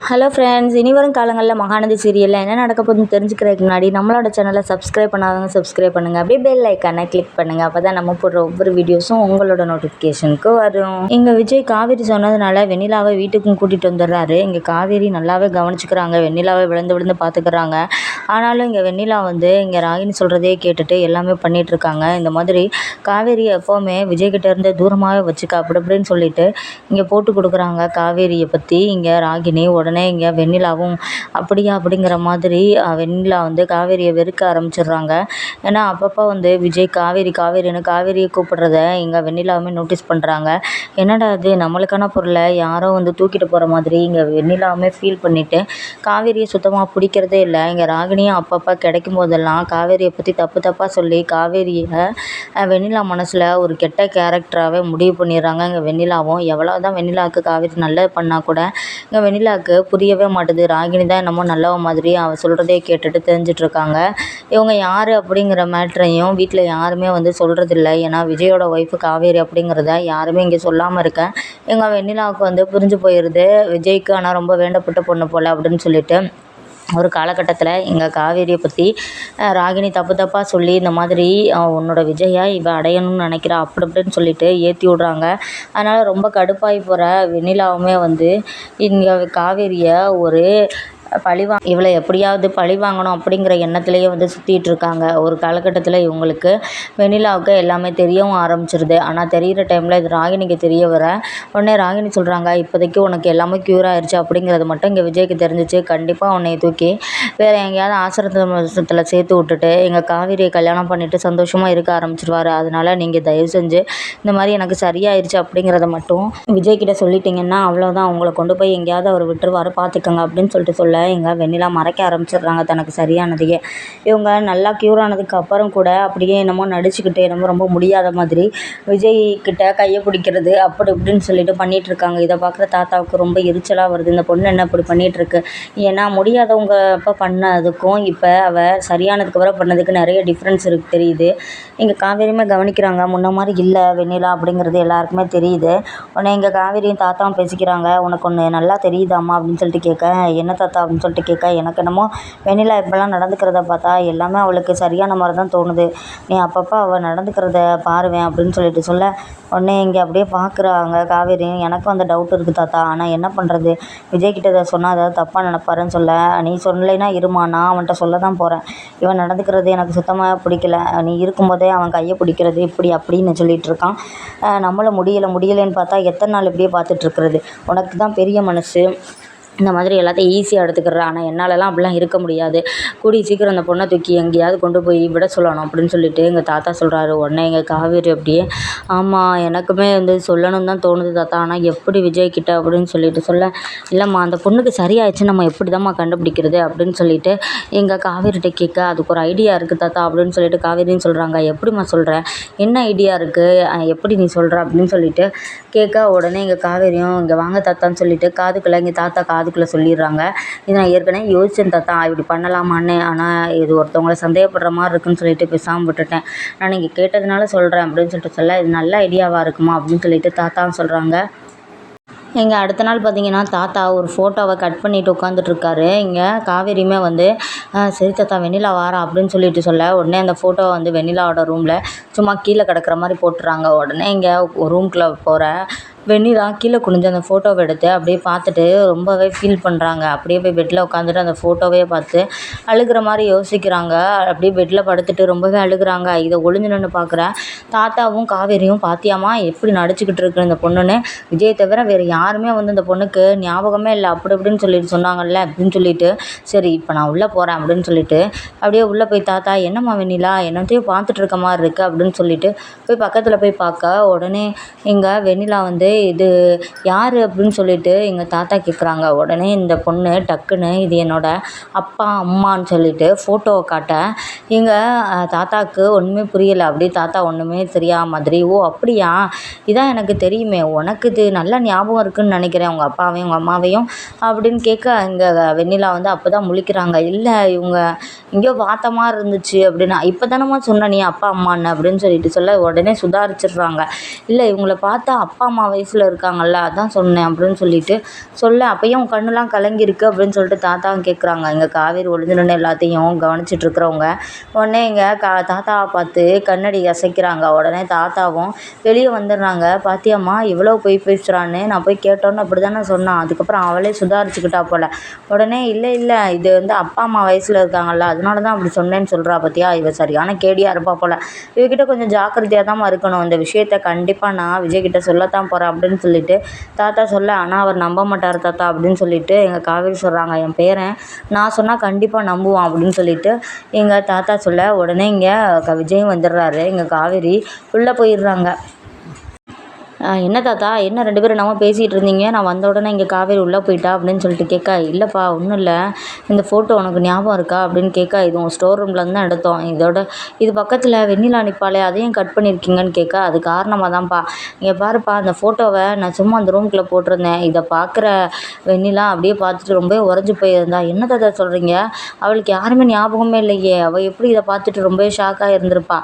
Hello friends இனி வரும் காலங்களில் மகாநதி சீரியலில் என்ன நடக்க போகுதுன்னு தெரிஞ்சுக்கிறதுக்கு முன்னாடி நம்மளோட சேனலை சப்ஸ்கிரைப் பண்ணாதவங்க சப்ஸ்கிரைப் பண்ணுங்கள் அப்படியே பெல் ஐக்கானை கிளிக் பண்ணுங்கள் அப்போ தான் நம்ம போடுற ஒவ்வொரு வீடியோஸும் உங்களோட நோட்டிஃபிகேஷனுக்கு வரும். இங்கே விஜய் காவேரி சொன்னதுனால வெண்ணிலாவை வீட்டுக்கும் கூட்டிகிட்டு வந்துடுறாரு. இங்கே காவேரி நல்லாவே கவனிச்சுக்கிறாங்க. வெண்ணிலாவை விழுந்து விழுந்து பார்த்துக்கிறாங்க ஆனாலும் இங்கே வெண்ணிலா வந்து இங்கே ராகினி சொல்கிறதே கேட்டுட்டு எல்லாமே பண்ணிகிட்ருக்காங்க இருக்காங்க. இந்த மாதிரி காவேரி எப்போவுமே விஜய்கிட்ட இருந்து தூரமாகவே வச்சுக்க அப்படி அப்படின்னு சொல்லிட்டு இங்கே போட்டு கொடுக்குறாங்க காவேரியை பற்றி இங்கே ராகினி உடனே இங்கே வெண்ணிலாவும் அப்படியா அப்படிங்கிற மாதிரி வெண்ணிலா வந்து காவேரியை வெறுக்க ஆரம்பிச்சிடுறாங்க. ஏன்னா அப்பப்போ வந்து விஜய் காவேரி காவேரின்னு காவேரியை கூப்பிடுறத இங்கே வெண்ணிலாவுமே நோட்டீஸ் பண்ணுறாங்க என்னடா இது? நம்மளுக்கான பொருளை? யாரோ வந்து தூக்கிட்டு போகிற மாதிரி இங்கே வெண்ணிலாவுமே ஃபீல் பண்ணிவிட்டு காவேரியை சுத்தமாக பிடிக்கிறதே இல்லை. இங்கே ராகினியும் அப்பப்போ கிடைக்கும் போதெல்லாம் காவேரியை பற்றி தப்பு தப்பாக சொல்லி காவேரியை வெண்ணிலா மனசில் ஒரு கெட்ட கேரக்டராகவே முடிவு பண்ணிடுறாங்க. இங்கே வெண்ணிலாவும் எவ்வளோ தான் வெண்ணிலாவுக்கு காவேரி நல்லது பண்ணால் கூட இங்கே வெண்ணிலாவுக்கு புரியவே மாட்டுது. ராகினி தான் என்னமோ நல்லவ மாதிரி அவள் சொல்கிறதே கேட்டுட்டு தெரிஞ்சிட்டு இருக்காங்க இவங்க யார் அப்படிங்கிற மேட்ரையும் வீட்டில் யாருமே வந்து சொல்கிறதில்ல ஏன்னா விஜயோட ஒய்ஃபு காவேரி அப்படிங்கிறத யாருமே இங்கே சொல்லாமல் இருக்கேன் எங்கள் வெண்ணிலாவுக்கு வந்து புரிஞ்சு போயிடுது விஜய்க்கு ஆனால் ரொம்ப வேண்டப்பட்ட பொண்ணு போல் அப்படின்னு சொல்லிட்டு. ஒரு காலகட்டத்தில் எங்கள் காவேரியை பற்றி ராகினி தப்பு தப்பாக சொல்லி இந்த மாதிரி உன்னோட விஜயா இவள் அடையணும்னு நினைக்கிறா அப்படி இப்படின்னு சொல்லிட்டு ஏற்றி விட்றாங்க. அதனால் ரொம்ப கடுப்பாகி போகிற வெண்ணிலாவுமே வந்து இங்கே காவேரியை ஒரு பழிவா இவளை எப்படியாவது பழி வாங்கணும் அப்படிங்கிற எண்ணத்துலேயே வந்து சுற்றிட்டு இருக்காங்க ஒரு காலகட்டத்தில் இவங்களுக்கு வெண்ணிலாவுக்கு எல்லாமே தெரியவும் ஆரம்பிச்சிருது. ஆனால் தெரிகிற டைமில் இது ராகினிக்கு தெரிய வர உடனே ராகினி சொல்கிறாங்க இப்போதைக்கு உனக்கு எல்லாமே க்யூர் ஆயிடுச்சு அப்படிங்கிறது மட்டும் இங்கே விஜய்க்கு தெரிஞ்சிச்சு. கண்டிப்பாக உன்னை தூக்கி வேறு எங்கேயாவது ஆசிரமத்தில் சேர்த்து விட்டுட்டு எங்கள் காவிரியை கல்யாணம் பண்ணிவிட்டு சந்தோஷமாக இருக்க ஆரம்பிச்சிருவார். அதனால் நீங்கள் தயவு செஞ்சு இந்த மாதிரி எனக்கு சரியாயிருச்சு அப்படிங்கிறத மட்டும் விஜய்கிட்ட சொல்லிட்டீங்கன்னா அவ்வளோதான் அவங்கள கொண்டு போய் எங்கேயாவது அவர் விட்டுருவாரு பார்த்துக்கங்க அப்படின்னு சொல்லிட்டு சொல்ல எங்கள் வெண்ணிலா மறைக்க ஆரம்பிச்சிடுறாங்க தனக்கு சரியானதையே. இவங்க நல்லா க்யூர் ஆனதுக்கு அப்புறம் கூட அப்படியே என்னமோ நடிச்சுக்கிட்டு என்னமோ ரொம்ப முடியாத மாதிரி விஜய் கிட்ட கையை பிடிக்கிறது அப்படி இப்படின்னு சொல்லிட்டு பண்ணிட்டு இருக்காங்க. இதை பார்க்குற தாத்தாவுக்கு ரொம்ப எரிச்சலாக வருது. இந்த பொண்ணு என்ன இப்படி பண்ணிட்டு இருக்கு ஏன்னா முடியாதவங்க அப்போ பண்ணதுக்கும் இப்போ அவள் சரியானதுக்கு அப்புறம் பண்ணதுக்கு நிறைய டிஃப்ரென்ஸ் இருக்கு தெரியுது. இங்கே காவேரியுமே கவனிக்கிறாங்க முன்ன மாதிரி இல்லை வெண்ணிலா அப்படிங்கிறது எல்லாருக்குமே தெரியுது. உடனே இங்கே காவேரியும் தாத்தாவும் பேசிக்கிறாங்க உனக்கு ஒன்று நல்லா தெரியுதாம்மா? அப்படின்னு சொல்லிட்டு கேட்க என்ன தாத்தா அப்படின்னு சொல்லிட்டு கேட்க எனக்கு என்னமோ வெண்ணிலா இப்போல்லாம் நடந்துக்கிறத பார்த்தா எல்லாமே அவளுக்கு சரியான மாதிரி தான் தோணுது. நீ அப்பப்போ அவள் நடந்துக்கிறத பாருவேன் அப்படின்னு சொல்லிட்டு சொல்ல உடனே இங்கே அப்படியே பார்க்குறாங்க காவேரி. எனக்கும் அந்த டவுட் இருக்குது தாத்தா. ஆனால் என்ன பண்ணுறது விஜய்கிட்ட இதை சொன்னால் ஏதாவது தப்பாக நினப்பாருன்னு சொல்ல. நீ சொல்லலைன்னா இருமா நான் அவன்கிட்ட சொல்ல தான் போகிறேன் இவன் நடந்துக்கிறது எனக்கு சுத்தமாக பிடிக்கல. நீ இருக்கும்போதே அவன் கையை பிடிக்கிறது இப்படி அப்படின்னு சொல்லிட்டு இருக்கான். நம்மளை நம்மள முடியலை முடியலைன்னு பார்த்தா எத்தனை நாள் இப்படியே பார்த்துட்ருக்கிறது உனக்கு தான் பெரிய மனசு. இந்த மாதிரி எல்லாத்தையும் ஈஸியாக எடுத்துக்கிறா. ஆனால் என்னாலலாம் அப்படிலாம் இருக்க முடியாது. கூடிய சீக்கிரம் அந்த பொண்ணை தூக்கி எங்கேயாவது கொண்டு போய் விட சொல்லணும் அப்படின்னு சொல்லிட்டு எங்கள் தாத்தா சொல்கிறாரு உடனே எங்கள் காவேரி அப்படியே ஆமாம் எனக்குமே வந்து சொல்லணும்னு தான் தோணுது தாத்தா. ஆனால் எப்படி விஜய் கிட்ட அப்படின்னு சொல்லிட்டு சொல்ல இல்லைம்மா அந்த பொண்ணுக்கு சரியாயிடுச்சு. நம்ம எப்படி தான்மா கண்டுபிடிக்கிறது? அப்படின்னு சொல்லிட்டு எங்கள் காவேரிகிட்ட கேட்க அதுக்கு ஒரு ஐடியா இருக்குது தாத்தா. அப்படின்னு சொல்லிட்டு காவேரின்னு சொல்கிறாங்க எப்படிம்மா சொல்கிற என்ன ஐடியா இருக்குது எப்படி நீ சொல்கிற அப்படின்னு சொல்லிட்டு கேட்க உடனே எங்கள் காவேரியும் இங்கே வாங்க தாத்தான்னு சொல்லிட்டு காதுக்குள்ளே எங்கள் தாத்தா காது காதுக்குள்ளே சொல்லிடுறாங்க. இது நான் ஏற்கனவே யோசிச்சேன் தாத்தா இப்படி பண்ணலாமான்னு. ஆனால் இது ஒருத்தவங்கள சந்தேகப்படுற மாதிரி இருக்குன்னு சொல்லிட்டு பேசாமல் விட்டுட்டேன். நான் நீங்கள் கேட்டதுனால சொல்கிறேன் அப்படின்னு சொல்லிட்டு சொல்ல இது நல்ல ஐடியாவாக இருக்குமா அப்படின்னு சொல்லிட்டு தாத்தான்னு சொல்கிறாங்க இங்கே அடுத்த நாள் பார்த்தீங்கன்னா தாத்தா ஒரு ஃபோட்டோவை கட் பண்ணிட்டு உட்காந்துட்ருக்காரு இங்கே காவேரியுமே வந்து சரி தாத்தா வெண்ணிலா வாரா அப்படின்னு சொல்லிட்டு சொல்ல உடனே அந்த ஃபோட்டோவை வந்து வெண்ணிலாவோட ரூமில் சும்மா கீழே கிடக்கிற மாதிரி போட்டுறாங்க. உடனே இங்கே ரூம்குள்ளே போகிற வெண்ணிலா கீழே குனிஞ்சு அந்த ஃபோட்டோவை எடுத்து அப்படியே பார்த்துட்டு ரொம்பவே ஃபீல் பண்ணுறாங்க அப்படியே போய் பெட்டில் உட்காந்துட்டு அந்த ஃபோட்டோவே பார்த்து அழுகிற மாதிரி யோசிக்கிறாங்க. அப்படியே பெட்டில் படுத்துட்டு ரொம்பவே அழுகுறாங்க. இதை ஒளிஞ்சு நின்று பார்க்குற தாத்தாவும் காவேரியும் பாத்தியாம்மா எப்படி நடிச்சுக்கிட்டு இருக்கு இந்த பொண்ணுன்னு? விஜய் தவிர வேறு யாருமே வந்து இந்த பொண்ணுக்கு ஞாபகமே இல்லை. அப்படி இப்படின்னு சொல்லிட்டு சொன்னாங்கல்ல அப்படின்னு சொல்லிட்டு சரி இப்போ நான் உள்ளே போகிறேன் அப்படின்னு சொல்லிட்டு அப்படியே உள்ளே போய் தாத்தா என்னம்மா வெண்ணிலா என்னத்தையும் பார்த்துட்டு இருக்க மாதிரி இருக்குது அப்படின்னு சொல்லிட்டு போய் பக்கத்தில் போய் பார்க்க உடனே இங்கே வெண்ணிலா வந்து இது யார் அப்படின்னு சொல்லிட்டு எங்கள் தாத்தா கேட்குறாங்க உடனே இந்த பொண்ணு டக்குன்னு இது என்னோடய அப்பா அம்மான்னு சொல்லிட்டு ஃபோட்டோவை காட்ட எங்கள் தாத்தாவுக்கு ஒன்றுமே புரியலை. அப்படியே தாத்தா ஒன்றுமே தெரியாத மாதிரி ஓ அப்படியா? இதான் எனக்கு தெரியுமே. உனக்கு இது நல்லா ஞாபகம் இருக்குதுன்னு நினைக்கிறேன். உங்கள் அப்பாவையும் உங்கள் அம்மாவையும். அப்படின்னு கேட்க இங்கே வெண்ணிலா வந்து அப்போ தான் முழிக்கிறாங்க. இல்லை இவங்க எங்கேயோ பார்த்த மாதிரி இருந்துச்சு. அப்படின்னா இப்போ தானம்மா சொன்ன நீ அப்பா அம்மான்னு. அப்படின்னு சொல்லிட்டு சொல்ல உடனே சுதாரிச்சிடுறாங்க. இல்லை இவங்கள பார்த்தா அப்பா அம்மாவை வயசில் இருக்காங்கல்ல அதான் சொன்னேன் அப்படின்னு சொல்லிட்டு. சொல்ல அப்பயும் உன் கண்ணுலாம் கலங்கியிருக்கு அப்படின்னு சொல்லிட்டு தாத்தாவும் கேட்குறாங்க இங்கே காவேரி ஒளிஞ்சு எல்லாத்தையும் கவனிச்சிட்டு இருக்கிறவங்க. உடனே இங்கே கா தாத்தாவை பார்த்து கண்ணடி அசைக்கிறாங்க. உடனே தாத்தாவும் வெளியே வந்துடுறாங்க. பாத்தியம்மா இவ்வளோ போய் பேசுகிறான்னு நான் போய் கேட்டோன்னு அப்படி தானே சொன்னான். அதுக்கப்புறம் அவளே சுதாரிச்சுக்கிட்டா போல். உடனே இல்லை இல்லை இது வந்து அப்பா அம்மா வயசில் இருக்காங்கல்ல அதனால தான் அப்படி சொன்னேன்னு சொல்கிறா பார்த்தியா இவ சரியான கேடியாக இருப்பா போல். இவகிட்ட கொஞ்சம் ஜாக்கிரதையாக தான் இருக்கணும். இந்த விஷயத்த கண்டிப்பாக நான் விஜய்கிட்ட சொல்லத்தான் போகிறேன் அப்படின்னு சொல்லிட்டு தாத்தா சொல்ல ஆனால் அவர் நம்ப மாட்டார் தாத்தா அப்படின்னு சொல்லிட்டு எங்கள் காவேரி சொல்கிறாங்க என் பேரன் நான் சொன்னால் கண்டிப்பாக நம்புவான் அப்படின்னு சொல்லிட்டு எங்கள் தாத்தா சொல்ல உடனே இங்கே க விஜயும் வந்துடுறாரு எங்கள் காவேரி உள்ளே போயிடுறாங்க. என்ன தாத்தா? என்ன ரெண்டு பேரும் நம்ம பேசிகிட்டு இருந்தீங்க? நான் வந்த உடனே இங்கே காவேரி உள்ளே போயிட்டா அப்படின்னு சொல்லிட்டு கேட்க இல்லைப்பா ஒன்றும் இல்லை. இந்த ஃபோட்டோ உனக்கு ஞாபகம் இருக்கா? அப்படின்னு கேட்க இது உன் ஸ்டோர் ரூம்லேருந்து தான் எடுத்தோம். இதோட இது பக்கத்தில் வெண்ணிலா நிற்பாளே அதையும் கட் பண்ணியிருக்கீங்கன்னு கேட்க அது காரணமாக தான்ப்பா. இங்கே பாருப்பா அந்த ஃபோட்டோவை நான் சும்மா அந்த ரூம்குள்ளே போட்டிருந்தேன். இதை பார்க்குற வெண்ணிலா அப்படியே பார்த்துட்டு ரொம்ப உறைஞ்சி போயிருந்தா. என்ன தாத்தா சொல்கிறீங்க அவளுக்கு யாருமே ஞாபகமே இல்லையே. அவள் எப்படி இதை பார்த்துட்டு ரொம்பவே ஷாக்காக இருந்திருப்பா.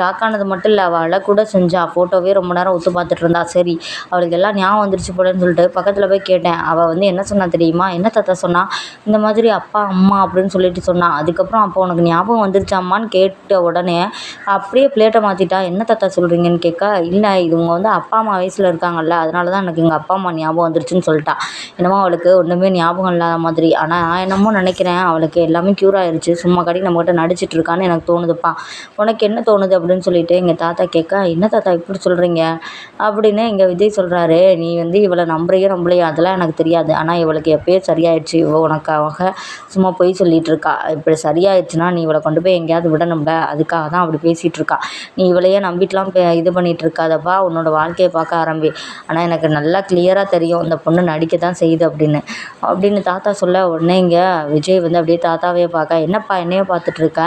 ஷாக்கானது மட்டும் இல்லை அவள் கூட செஞ்சா. ஃபோட்டோவே ரொம்ப நேரம் ஒத்து பார்த்துட்டு இருந்தா. சரி. அவளுக்கு எல்லாம் ஞாபகம் வந்துருச்சு போலன்னு சொல்லிட்டு பக்கத்தில் போய் கேட்டேன். அவள் வந்து என்ன சொன்னா தெரியுமா? என்ன தாத்தா சொன்னா? இந்த மாதிரி அப்பா அம்மா அப்படின்னு சொல்லிட்டு சொன்னா. அதுக்கப்புறம் அப்போ உனக்கு ஞாபகம் வந்துருச்சாம்மான்னு கேட்ட உடனே அப்படியே பிளேட்டை மாற்றிட்டா என்ன தாத்தா சொல்கிறீங்கன்னு கேட்க இல்லை இவங்க வந்து அப்பா அம்மா வயசில் இருக்காங்கல்ல. அதனால தான் எனக்கு எங்கள் அப்பா அம்மா ஞாபகம் வந்துருச்சுன்னு சொல்லிட்டா. என்னமோ அவளுக்கு ஒன்றுமே ஞாபகம் இல்லாத மாதிரி. ஆனால் நான் என்னமோ நினைக்கிறேன் அவளுக்கு எல்லாமே க்யூர் ஆயிடுச்சு சும்மா கடி நம்மகிட்ட நடிச்சிட்டு இருக்கான்னு எனக்கு தோணுதுப்பா. உனக்கு என்ன தோணுது? அப்படின்னு சொல்லிட்டு எங்கள் தாத்தா கேட்க என்ன தாத்தா இப்படி சொல்கிறீங்க அப்படி அப்படின்னு இங்கே விஜய் சொல்கிறாரு நீ வந்து இவளை நம்புறியோ நம்பலையோ அதெல்லாம் எனக்கு தெரியாது. ஆனால் இவளுக்கு எப்பயோ சரியாயிடுச்சு. இவள் உனக்காக சும்மா பொய் சொல்லிகிட்டு இருக்கா. இப்படி சரியாயிடுச்சுன்னா நீ இவளை கொண்டு போய் எங்கேயாவது விடணும்ல. அதுக்காக தான் அப்படி பேசிகிட்டு இருக்கா. நீ இவளையே நம்பிட்டுலாம் பே இது பண்ணிகிட்டு இருக்காதப்பா. உன்னோட வாழ்க்கையை பார்க்க ஆரம்பி. ஆனால் எனக்கு நல்லா கிளியராக தெரியும். இந்த பொண்ணு நடிக்க தான் செய்யுது அப்படின்னு. அப்படின்னு தாத்தா சொல்ல உடனே இங்கே விஜய் வந்து அப்படியே தாத்தாவே பார்க்க என்னப்பா என்னையே பார்த்துட்ருக்க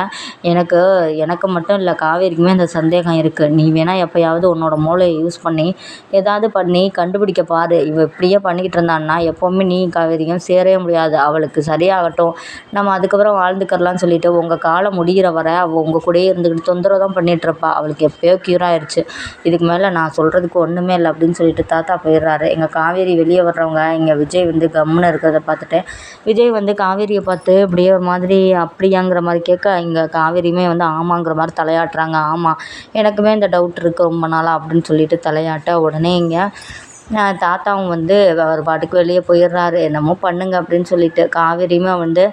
எனக்கு எனக்கு மட்டும் இல்லை காவேரிக்குமே அந்த சந்தேகம் இருக்குது நீ வேணால் எப்போயாவது உன்னோட மூளையை யூஸ் பண்ணி ஏதாவது பண்ணி கண்டுபிடிக்க பாரு. இவள் இப்படியே பண்ணிக்கிட்டு இருந்தான்னா எப்போவுமே நீ கவிதையும் சேரவே முடியாது. அவளுக்கு சரியாகட்டும். நம்ம அதுக்கப்புறம் வாழ்ந்துக்கிறலாம்னு சொல்லிட்டு உங்கள் காலம் முடிகிற வரை அவள் உங்கள் கூடயே இருந்துக்கிட்டு தொந்தரவு தான் பண்ணிகிட்ருப்பா அவளுக்கு எப்போயோ க்யூர் ஆயிடுச்சு இதுக்கு மேலே நான் சொல்கிறதுக்கு ஒன்றுமே இல்லை அப்படின்னு சொல்லிட்டு தாத்தா போயிடுறாரு. எங்கள் காவேரி வெளியே வர்றவங்க இங்கே விஜய் வந்து கம்முன்னு இருக்கிறத பார்த்துட்டு விஜய் வந்து காவேரியை பார்த்து இப்படியே ஒரு மாதிரி அப்படியாங்கிற மாதிரி கேட்க இங்கே காவேரியுமே வந்து ஆமாங்கிற மாதிரி தலையாட்டுறாங்க. ஆமாம் எனக்குமே இந்த டவுட் இருக்குது ரொம்ப நாளாக அப்படின்னு சொல்லிட்டு தலையாட்ட உடனே இங்கே தாத்தாவும் வந்து அவர் பாட்டுக்கு வெளியே போயிடுறாரு என்னமோ பண்ணுங்க அப்படின்னு சொல்லிட்டு காவேரியுமே வந்து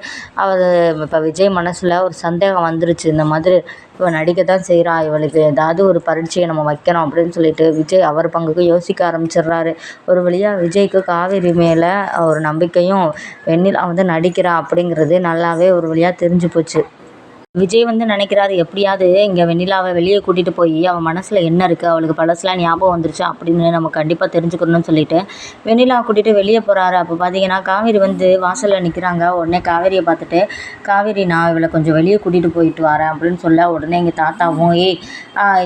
அவர் இப்போ விஜய் மனசில் ஒரு சந்தேகம் வந்துருச்சு. இந்த மாதிரி இவன் நடிக்க தான் செய்கிறா இவளுக்கு ஏதாவது ஒரு பரீட்சையை நம்ம வைக்கணும் அப்படின்னு சொல்லிட்டு விஜய் அவர் பங்குக்கு யோசிக்க ஆரம்பிச்சிடுறாரு ஒரு வழியாக விஜய்க்கு காவேரி மேலே ஒரு நம்பிக்கையும் வெண்ணில் வந்து நடிக்கிறா அப்படிங்கிறது நல்லாவே ஒரு வழியாக தெரிஞ்சு போச்சு. விஜய் வந்து நினைக்கிறாரு எப்படியாவது இங்கே வெண்ணிலாவை வெளியே கூட்டிகிட்டு போய் அவள் மனசில் என்ன இருக்குது அவளுக்கு பழசுலாம் ஞாபகம் வந்துருச்சு? அப்படின்னு நம்ம கண்டிப்பாக தெரிஞ்சுக்கணும்னு சொல்லிட்டு வெண்ணிலாவை கூட்டிகிட்டு வெளியே போகிறாரு அப்போ பார்த்தீங்கன்னா காவேரி வந்து வாசலில் நிற்கிறாங்க உடனே காவேரியை பார்த்துட்டு காவேரி நான் இவளை கொஞ்சம் வெளியே கூட்டிகிட்டு போயிட்டு வரேன் அப்படின்னு சொல்ல உடனே எங்கள் தாத்தாவும் ஏய்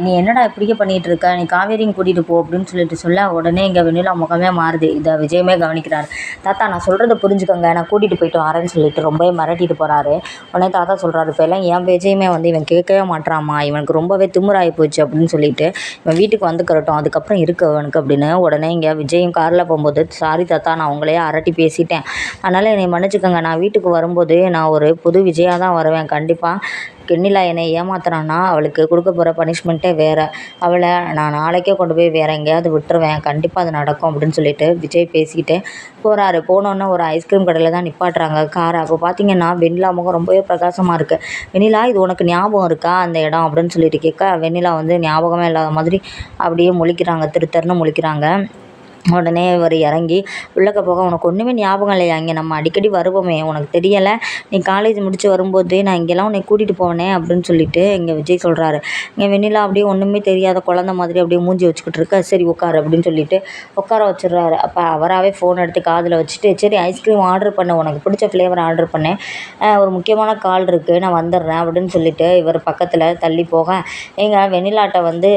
நீ என்னடா இப்படியே பண்ணிகிட்டு இருக்க? நீ காவேரியும் கூட்டிகிட்டு போ அப்படின்னு சொல்லிட்டு சொல்ல உடனே இங்கே வெண்ணிலா முகமே மாறுது. இதை விஜயமே கவனிக்கிறார். தாத்தா நான் சொல்கிறத புரிஞ்சுக்கோங்க. நான் கூட்டிகிட்டு போயிட்டு வரேன்னு சொல்லிட்டு ரொம்பவே மிரட்டிட்டு போகிறாரு உடனே தாத்தா சொல்கிறாரு இப்போ எல்லாம் என் பேச்சையுமே வந்து இவன் கேட்கவே மாட்டாமா இவனுக்கு ரொம்பவே திமுறாகி போச்சு அப்படின்னு சொல்லிட்டு இவன் வீட்டுக்கு வந்துக்கிறட்டும் அதுக்கப்புறம் இருக்கு அவனுக்கு அப்படின்னு. உடனே இங்கே விஜயும் காரில் போகும்போது சாரி தாத்தா நான் உங்களையே அரட்டி பேசிட்டேன். அதனால் என்னை மன்னிச்சுக்கோங்க. நான் வீட்டுக்கு வரும்போது நான் ஒரு புது விஜயாக தான் வருவேன். கண்டிப்பாக வெண்ணிலா என்னை ஏமாத்துறான்னா அவளுக்கு கொடுக்க போகிற பனிஷ்மெண்ட்டே வேறு. அவளை நான் நாளைக்கே கொண்டு போய் வேறு எங்கேயாவது விட்டுருவேன். கண்டிப்பாக அது நடக்கும் அப்படின்னு சொல்லிட்டு விஜய் பேசிக்கிட்டே போகிறாரு போனோன்னே ஒரு ஐஸ்கிரீம் கடையில் தான் நிப்பாட்டுறாங்க காரை. அப்போ பார்த்தீங்கன்னா வெண்ணிலா முகம் ரொம்பவே பிரகாசமாக இருக்குது வெண்ணிலா இது உனக்கு ஞாபகம் இருக்கா? அந்த இடம் அப்படின்னு சொல்லிட்டு கேட்க வெண்ணிலா வந்து ஞாபகமே இல்லாத மாதிரி அப்படியே முழிக்கிறாங்க. திருத்தர்னு முழிக்கிறாங்க. உடனே இவர் இறங்கி உள்ளக்க போக உனக்கு ஒன்றுமே ஞாபகம் இல்லையா? இங்கே நம்ம அடிக்கடி வருவோமே உனக்கு தெரியலை. நீ காலேஜ் முடித்து வரும்போது நான் இங்கெல்லாம் உன்னை கூட்டிகிட்டு போனேன் அப்படின்னு சொல்லிட்டு இங்கே விஜய் சொல்கிறாரு இங்கே வெண்ணிலா அப்படியே ஒன்றுமே தெரியாத குழந்த மாதிரி அப்படியே மூஞ்சி வச்சுக்கிட்டு இருக்க. சரி உட்காரு அப்படின்னு சொல்லிட்டு உட்கார வச்சிடுறாரு. அப்போ அவராகவே ஃபோன் எடுத்து காதில் வச்சுட்டு சரி ஐஸ்கிரீம் ஆர்டர் பண்ண உனக்கு பிடிச்ச ஃப்ளேவர் ஆர்டர் பண்ணேன் ஒரு முக்கியமான கால் இருக்குது நான் வந்துடுறேன் அப்படின்னு சொல்லிட்டு இவர் பக்கத்தில் தள்ளி போக எங்கள் வெண்ணிலாட்டை வந்து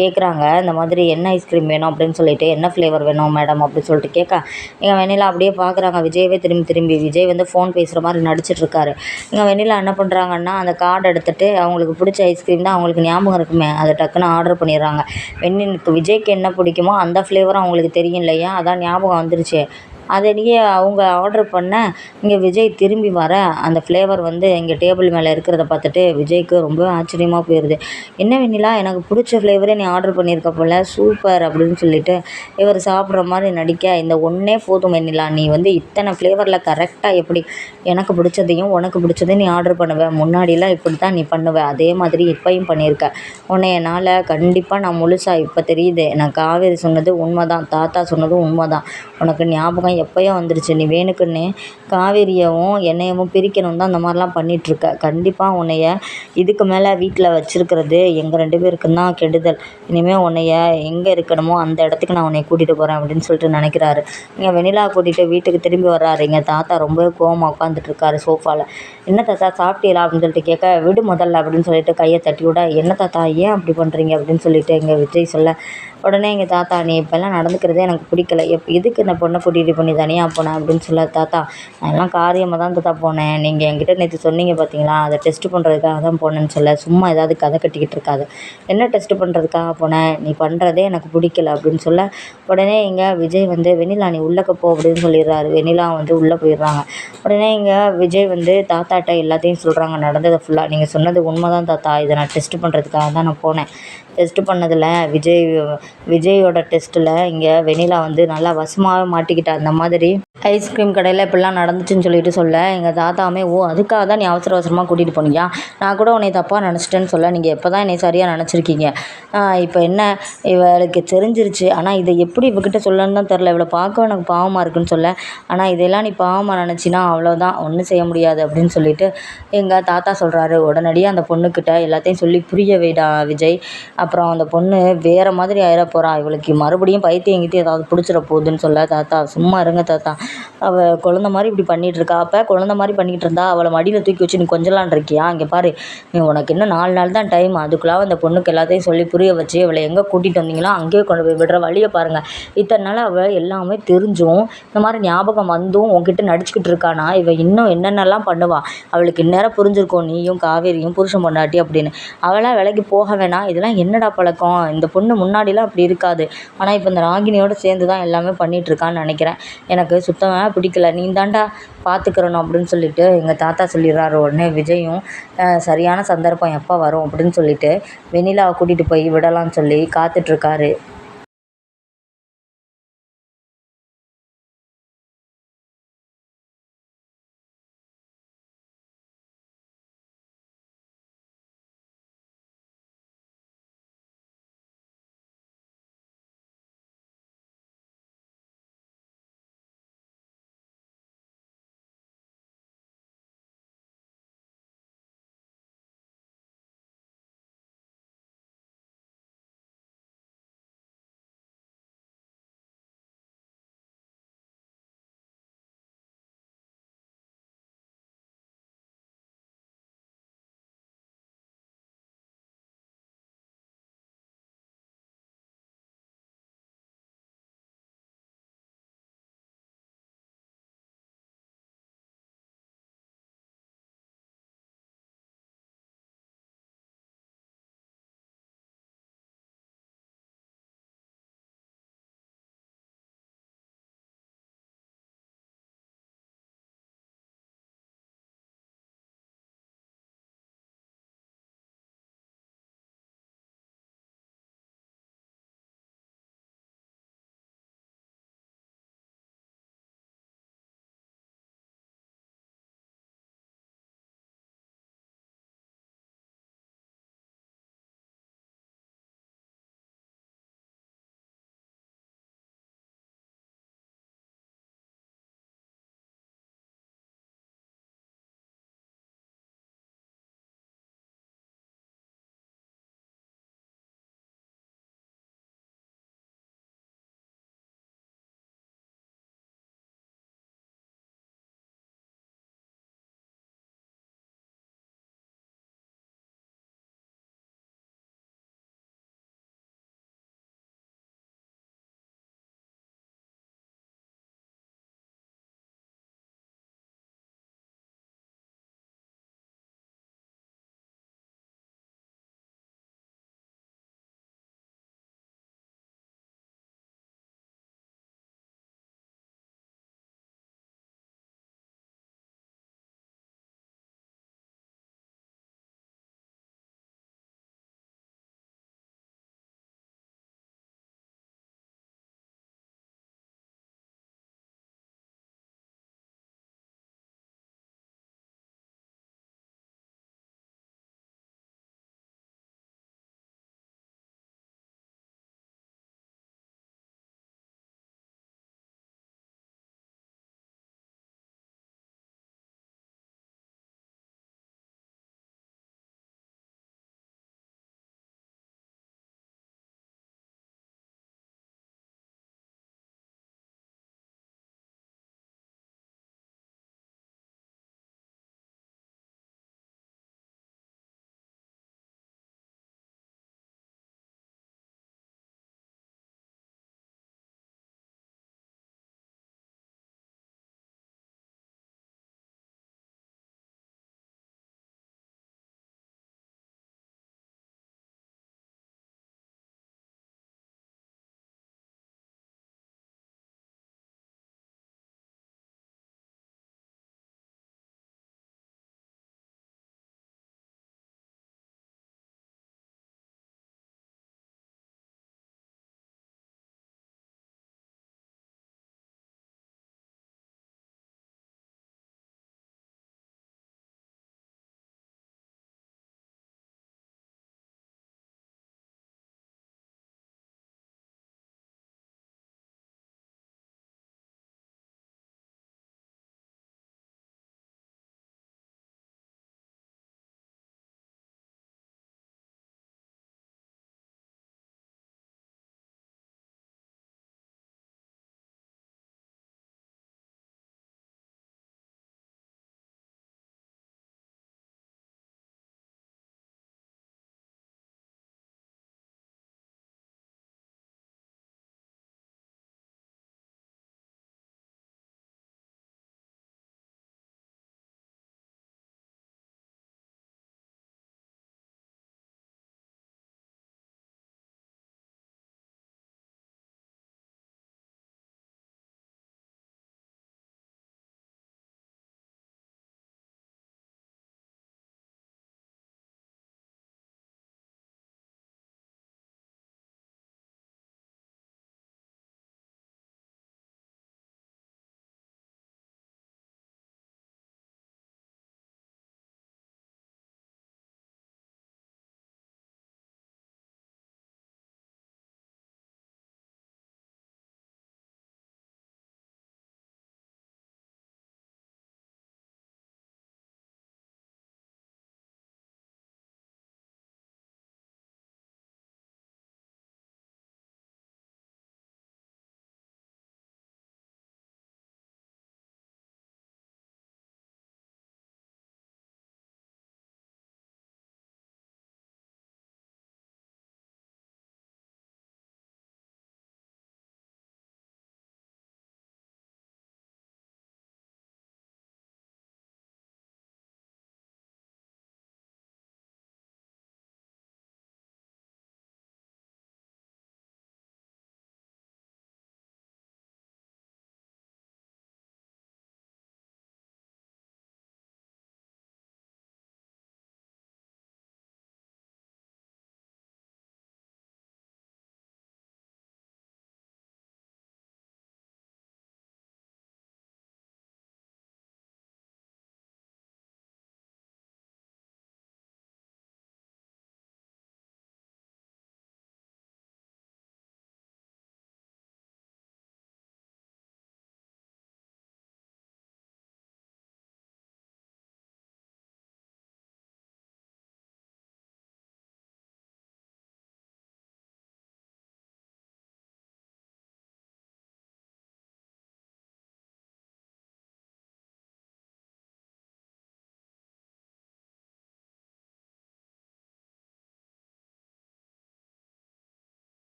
கேட்குறாங்க இந்த மாதிரி என்ன ஐஸ்கிரீம் வேணும் அப்படின்னு சொல்லிட்டு என்ன ஃப்ளேவர் வேணும் மேடம் அப்படின்னு சொல்லிட்டு கேட்க எங்கள் வெண்ணிலா அப்படியே பார்க்குறாங்க விஜயவே திரும்பி திரும்பி விஜய் வந்து ஃபோன் பேசுகிற மாதிரி நடிச்சிட்ருக்காரு எங்கள் வெண்ணிலா என்ன பண்ணுறாங்கன்னா அந்த கார்டு எடுத்துகிட்டு அவங்களுக்கு பிடிச்ச ஐஸ்கிரீம் தான் அவங்களுக்கு ஞாபகம் இருக்குமே. அதை டக்குன்னு ஆர்டர் பண்ணிடுறாங்க. வெண்ணிலுக்கு விஜய்க்கு என்ன பிடிக்குமோ அந்த ஃப்ளேவரும் அவங்களுக்கு தெரியும் இல்லையா? அதான் ஞாபகம் வந்துருச்சு. அதனையே அவங்க ஆர்டர் பண்ண இங்கே விஜய் திரும்பி வர அந்த ஃப்ளேவர் வந்து இங்கே டேபிள் மேலே இருக்கிறத பார்த்துட்டு விஜய்க்கு ரொம்ப ஆச்சரியமாக போயிடுது என்ன வெண்ணிலா எனக்கு பிடிச்ச ஃப்ளேவரே நீ ஆர்டர் பண்ணியிருக்க போல சூப்பர் அப்படின்னு சொல்லிட்டு இவர் சாப்பிட்ற மாதிரி நடிக்க இந்த ஒன்றே போதும் வெண்ணிலா நீ வந்து இத்தனை ஃப்ளேவரில் கரெக்டாக எப்படி எனக்கு பிடிச்சதையும் உனக்கு பிடிச்சதையும் நீ ஆர்டர் பண்ணுவேன் முன்னாடிலாம் இப்படி தான் நீ பண்ணுவ. அதே மாதிரி இப்போயும் பண்ணியிருக்க. உன்னை என்னால் கண்டிப்பாக நான் முழுசாக இப்போ தெரியுது. நான் காவேரி சொன்னது உண்மை தான் தாத்தா சொன்னதும் உண்மை தான் உனக்கு ஞாபகம் எப்போயோ வந்துருச்சு. நீ வேணுக்குன்னே காவேரியவும் என்னையவும் பிரிக்கணும் தான் அந்த மாதிரிலாம் பண்ணிகிட்ருக்க கண்டிப்பாக உன்னைய இதுக்கு மேலே வீட்டில் வச்சுருக்கிறது எங்கள் ரெண்டு பேருக்கும் தான் கெடுதல். இனிமேல் உன்னைய எங்கே இருக்கணுமோ அந்த இடத்துக்கு நான் உன்னை கூட்டிகிட்டு போகிறேன் அப்படின்னு சொல்லிட்டு நினைக்கிறாரு. இங்கே வெண்ணிலா கூட்டிகிட்டு வீட்டுக்கு திரும்பி வர்றாரு. எங்கள் தாத்தா ரொம்ப கோவமாக உட்காந்துட்ருக்காரு சோஃபாவில் என்ன தாத்தா சாப்பிட்டீங்களா? அப்படின்னு சொல்லிட்டு கேட்க விடு முதல்ல அப்படின்னு சொல்லிட்டு கையை தட்டி விட என்ன தாத்தா ஏன் அப்படி பண்ணுறீங்க அப்படின்னு சொல்லிட்டு எங்கள் விஜய் சொல்ல உடனே எங்கள் தாத்தா நீ இப்போல்லாம் நடந்துக்கிறதே எனக்கு பிடிக்கல. எப் எதுக்கு இந்த பொண்ணை கூட்டிகிட்டு பண்ணி தனியாக போனேன் அப்படின்னு சொல்ல தாத்தா நான் எல்லாம் காரியமாக தான் தாத்தா போனேன். நீங்கள் என்கிட்ட நேற்று சொன்னீங்க பார்த்தீங்களா அதை டெஸ்ட்டு பண்ணுறதுக்காக தான் போனேன்னு சொல்ல சும்மா ஏதாவது கதை கட்டிக்கிட்டு இருக்காது. என்ன டெஸ்ட்டு பண்ணுறதுக்காக போனேன் நீ பண்ணுறதே எனக்கு பிடிக்கல அப்படின்னு சொல்ல உடனே இங்கே விஜய் வந்து வெண்ணிலா நீ உள்ளக்க போ அப்படின்னு சொல்லிடுறாரு. வெண்ணிலா வந்து உள்ளே போயிடுறாங்க. உடனே இங்கே விஜய் வந்து தாத்தாட்ட எல்லாத்தையும் சொல்கிறாங்க நடந்ததை ஃபுல்லாக நீங்கள் சொன்னது உண்மை தான் தாத்தா. இதை நான் டெஸ்ட்டு பண்ணுறதுக்காக தான் நான் போனேன். டெஸ்ட்டு பண்ணதில் விஜய் விஜயோட டெஸ்ட்டில் இங்கே வெண்ணிலா வந்து நல்லா வசமாகவே மாட்டிக்கிட்டா அந்த மாதிரி. ஐஸ்கிரீம் கடையில் இப்படிலாம் நடந்துச்சுன்னு சொல்லிட்டு சொல்ல எங்கள் தாத்தாவுமே ஓ அதுக்காக தான் நீ அவசர அவசரமாக கூட்டிகிட்டு போனியா நான் கூட உன்னை தப்பாக நினச்சிட்டேன்னு சொல்ல நீங்கள் எப்போ தான் என்னை சரியாக நினச்சிருக்கீங்க இப்போ என்ன? இவளுக்கு தெரிஞ்சிருச்சு. ஆனால் இதை எப்படி இவகிட்ட சொல்லணும்னு தான் தெரில இவளை பார்க்க எனக்கு பாவமாக இருக்குன்னு சொல்ல. ஆனால் இதெல்லாம் நீ பாவமாக நினச்சினா அவ்வளோதான் ஒன்றும் செய்ய முடியாது அப்படின்னு சொல்லிட்டு எங்கள் தாத்தா சொல்கிறாரு உடனடியாக அந்த பொண்ணுக்கிட்ட எல்லாத்தையும் சொல்லி புரிய வைடா விஜய். அப்புறம் அந்த பொண்ணு வேறு மாதிரி ஆயிட போகிறா இவளுக்கு மறுபடியும் பைத்தியம் கிட்டே ஏதாவது பிடிச்சிட போகுதுன்னு சொல்ல தாத்தா சும்மா இருங்க தாத்தா. அவள் குழந்த மாதிரி இப்படி பண்ணிகிட்ருக்கா அப்போ குழந்த மாதிரி பண்ணிக்கிட்டு இருந்தா அவளை மடியில் தூக்கி வச்சு நீ கொஞ்சலான் இருக்கியா? இங்கே பாரு. நீ உனக்கு இன்னும் நாலு நாள் தான் டைம் அதுக்குள்ளாக அந்த பொண்ணுக்கு எல்லாத்தையும் சொல்லி புரிய வச்சு அவளை எங்கே கூட்டிகிட்டு வந்தீங்களோ அங்கேயே கொண்டு போய் விடுற வழியை பாருங்கள் இத்தனை நாள் அவள் எல்லாமே தெரிஞ்சும் இந்த மாதிரி ஞாபகம் வந்தும் உன்கிட்ட நடிச்சுக்கிட்டு இருக்கானா? இவள் இன்னும் என்னென்னலாம் பண்ணுவாள் அவளுக்கு இந்நேரம் புரிஞ்சிருக்கோம் நீயும் காவேரியும் புருஷன் பொண்டாட்டி அப்படின்னு. அவளாக விலைக்கு போக வேணாம். இதெல்லாம் என்ன என்னடா பழக்கம்? இந்த பொண்ணு முன்னாடிலாம் அப்படி இருக்காது. ஆனால் இப்போ இந்த ராகினியோடு சேர்ந்து தான் எல்லாமே பண்ணிகிட்ருக்கான்னு நினைக்கிறேன். எனக்கு சுத்தமாக பிடிக்கல. நீ தாண்டா பார்த்துக்கிறணும் அப்படின்னு சொல்லிட்டு எங்கள் தாத்தா சொல்லிடுறாரு உடனே விஜயும் சரியான சந்தர்ப்பம் எப்போ வரும்? அப்படின்னு சொல்லிட்டு வெண்ணிலாவை கூட்டிகிட்டு போய் விடலாம்னு சொல்லி காத்துட்ருக்காரு